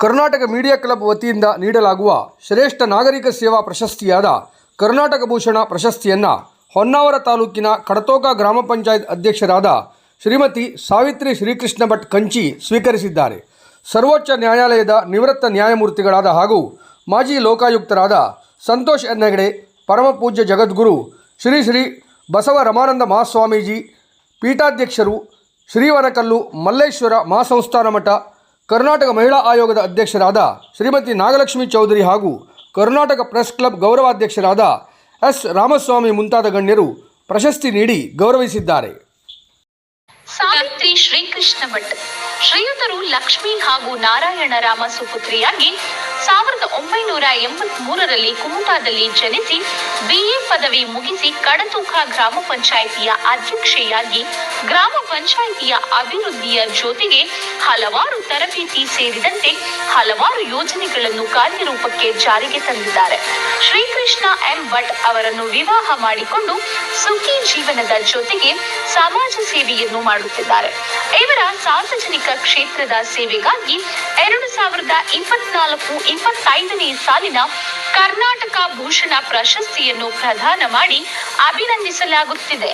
Karnataka media club ವತಿಯಿಂದ ನೀಡಲಾಗುವ ಶ್ರೇಷ್ಠ ನಾಗರಿಕ ಸೇವಾ ಪ್ರಶಸ್ತಿಯಾದ ಕರ್ನಾಟಕ ಭೂಷಣ ಪ್ರಶಸ್ತಿಯನ್ನು ಹೊನ್ನಾವರ ತಾಲೂಕಿನ ಕಡತೋಕ ಗ್ರಾಮ ಪಂಚಾಯತ್ ಅಧ್ಯಕ್ಷರಾದ ಶ್ರೀಮತಿ ಸಾವಿತ್ರಿ ಶ್ರೀಕೃಷ್ಣ ಭಟ್ ಕಂಚಿ ಸ್ವೀಕರಿಸಿದ್ದಾರೆ. ಸರ್ವೋಚ್ಚ ನ್ಯಾಯಾಲಯದ ನಿವೃತ್ತ ನ್ಯಾಯಮೂರ್ತಿಗಳಾದ ಹಾಗೂ ಮಾಜಿ ಲೋಕಾಯುಕ್ತರಾದ ಸಂತೋಷ್ ಎನ್ನಗಡೆ ಪರಮಪೂಜ್ಯ ಜಗದ್ಗುರು ಶ್ರೀ ಶ್ರೀ ಬಸವ ರಮಾನಂದ ಮಹಾಸ್ವಾಮೀಜಿ, ಪೀಠಾಧ್ಯಕ್ಷರು ಶ್ರೀವನಕಲ್ಲು ಮಲ್ಲೇಶ್ವರ ಮಹಾಸಂಸ್ಥಾನ ಮಠ ಕರ್ನಾಟಕ ಮಹಿಳಾ ಆಯೋಗದ ಅಧ್ಯಕ್ಷರಾದ ಶ್ರೀಮತಿ ನಾಗಲಕ್ಷ್ಮಿ ಚೌಧರಿ ಹಾಗೂ ಕರ್ನಾಟಕ ಪ್ರೆಸ್ ಕ್ಲಬ್ ಗೌರವಾಧ್ಯಕ್ಷರಾದ ಎಸ್ ರಾಮಸ್ವಾಮಿ ಮುಂತಾದ ಗಣ್ಯರು ಪ್ರಶಸ್ತಿ ನೀಡಿ ಗೌರವಿಸಿದ್ದಾರೆ. ಸಾವಿತ್ರಿ ಶ್ರೀಕೃಷ್ಣ ಭಟ್. ಶ್ರೀಯುತರು ಲಕ್ಷ್ಮಿ ಹಾಗೂ ನಾರಾಯಣ ರಾಮ ಸುಪುತ್ರಿಯಾಗಿ ಸಾವಿರದ ಒಂಬೈನೂರ ಎಂಬತ್ ಮೂರರಲ್ಲಿ ಕುಮಟಾದಲ್ಲಿ ಜನಿಸಿ ಬಿಎ ಪದವಿ ಮುಗಿಸಿ ಕಡತೂಕ ಗ್ರಾಮ ಪಂಚಾಯಿತಿಯ ಅಧ್ಯಕ್ಷೆಯಾಗಿ ಗ್ರಾಮ ಪಂಚಾಯಿತಿಯ ಅಭಿವೃದ್ಧಿಯ ಜೊತೆಗೆ ಹಲವಾರು ತರಬೇತಿ ಸೇರಿದಂತೆ ಹಲವಾರು ಯೋಜನೆಗಳನ್ನು ಕಾರ್ಯರೂಪಕ್ಕೆ ಜಾರಿಗೆ ತಂದಿದ್ದಾರೆ. ಶ್ರೀಕೃಷ್ಣ ಎಂ. ಭಟ್ ಅವರನ್ನು ವಿವಾಹ ಮಾಡಿಕೊಂಡು ಸುಖಿ ಜೀವನದ ಜೊತೆಗೆ ಸಮಾಜ ಸೇವೆಯನ್ನು ಮಾಡುತ್ತಿದ್ದಾರೆ. ಇವರ ಸಾರ್ವಜನಿಕ ಕ್ಷೇತ್ರದ ಸೇವೆಗಾಗಿ ಎರಡು ಸಾವಿರದ ಇಪ್ಪತ್ನಾಲ್ಕು ಇಪ್ಪತ್ತೈದನೇ ಸಾಲಿನ ಕರ್ನಾಟಕ ಭೂಷಣ ಪ್ರಶಸ್ತಿಯನ್ನು ಪ್ರದಾನ ಮಾಡಿ ಅಭಿನಂದಿಸಲಾಗುತ್ತಿದೆ.